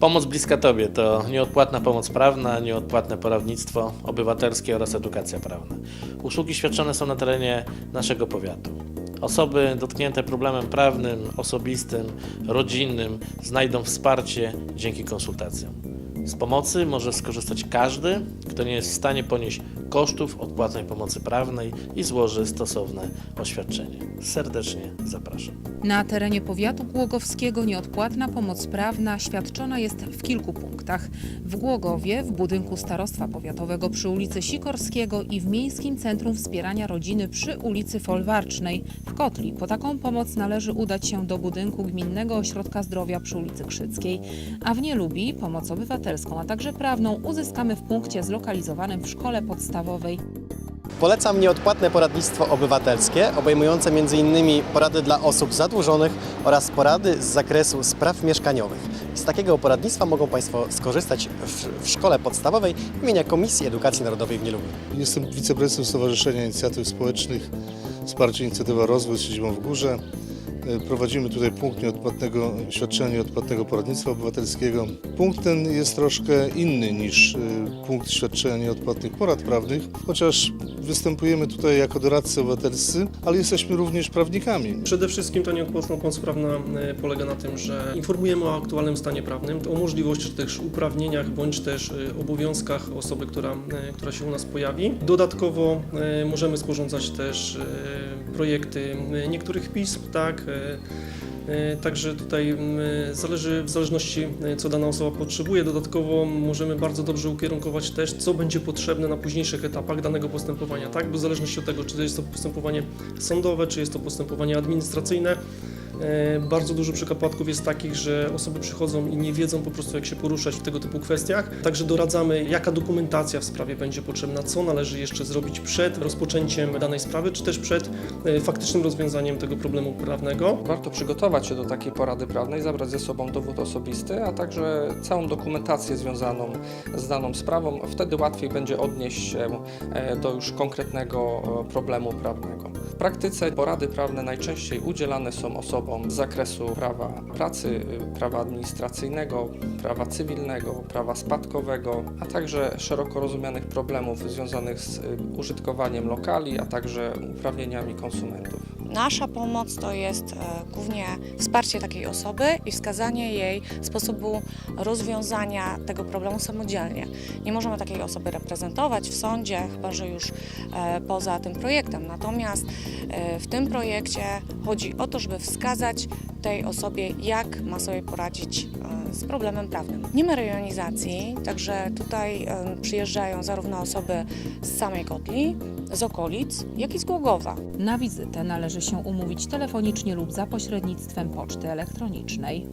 Pomoc bliska Tobie to nieodpłatna pomoc prawna, nieodpłatne poradnictwo obywatelskie oraz edukacja prawna. Usługi świadczone są na terenie naszego powiatu. Osoby dotknięte problemem prawnym, osobistym, rodzinnym znajdą wsparcie dzięki konsultacjom. Z pomocy może skorzystać każdy, kto nie jest w stanie ponieść kosztów odpłatnej pomocy prawnej i złoży stosowne oświadczenie. Serdecznie zapraszam. Na terenie powiatu głogowskiego nieodpłatna pomoc prawna świadczona jest w kilku punktach. W Głogowie, w budynku Starostwa Powiatowego przy ulicy Sikorskiego i w Miejskim Centrum Wspierania Rodziny przy ulicy Folwarcznej w Kotli. Po taką pomoc należy udać się do budynku Gminnego Ośrodka Zdrowia przy ulicy Krzyckiej. A w Nielubi pomoc obywatelską, a także prawną uzyskamy w punkcie zlokalizowanym w szkole podstawowej Polecam nieodpłatne poradnictwo obywatelskie, obejmujące m.in. porady dla osób zadłużonych oraz porady z zakresu spraw mieszkaniowych. Z takiego poradnictwa mogą Państwo skorzystać w, w szkole podstawowej imienia Komisji Edukacji Narodowej w Nielubiu. Jestem wiceprezesem Stowarzyszenia Inicjatyw Społecznych Wsparcie Inicjatywa Rozwój z siedzibą w Górze. E, Prowadzimy tutaj punkt nieodpłatnego, świadczenia nieodpłatnego poradnictwa obywatelskiego. Punkt ten jest troszkę inny niż e, punkt świadczenia nieodpłatnych porad prawnych, chociaż występujemy tutaj jako doradcy obywatelscy, ale jesteśmy również prawnikami. Przede wszystkim ta nieodpłatna pomoc prawna e, polega na tym, że informujemy o aktualnym stanie prawnym, o możliwościach, też uprawnieniach bądź też obowiązkach osoby, która, która się u nas pojawi. Dodatkowo możemy sporządzać też projekty niektórych pism, tak. E, e, Także tutaj m, zależy w zależności e, co dana osoba potrzebuje. Dodatkowo możemy bardzo dobrze ukierunkować też, co będzie potrzebne na późniejszych etapach danego postępowania, tak? Bo w zależności od tego, czy to jest to postępowanie sądowe, czy jest to postępowanie administracyjne. E, Bardzo dużo przypadków jest takich, że osoby przychodzą i nie wiedzą po prostu, jak się poruszać w tego typu kwestiach. Także doradzamy, jaka dokumentacja w sprawie będzie potrzebna, co należy jeszcze zrobić przed rozpoczęciem danej sprawy, czy też przed e, faktycznym rozwiązaniem tego problemu prawnego. Warto przygotować się do takiej porady prawnej, zabrać ze sobą dowód osobisty, a także całą dokumentację związaną z daną sprawą. Wtedy łatwiej będzie odnieść się e, do już konkretnego problemu prawnego. W praktyce porady prawne najczęściej udzielane są osobom z zakresu prawa pracy, prawa administracyjnego, prawa cywilnego, prawa spadkowego, a także szeroko rozumianych problemów związanych z użytkowaniem lokali, a także uprawnieniami konsumentów. Nasza pomoc to jest e, głównie wsparcie takiej osoby i wskazanie jej sposobu rozwiązania tego problemu samodzielnie. Nie możemy takiej osoby reprezentować w sądzie, chyba że już e, poza tym projektem. Natomiast e, w tym projekcie chodzi o to, żeby wskazać tej osobie, jak ma sobie poradzić z problemem prawnym. Nie ma rejonizacji, także tutaj przyjeżdżają zarówno osoby z samej Kotli, z okolic, jak i z Głogowa. Na wizytę należy się umówić telefonicznie lub za pośrednictwem poczty elektronicznej.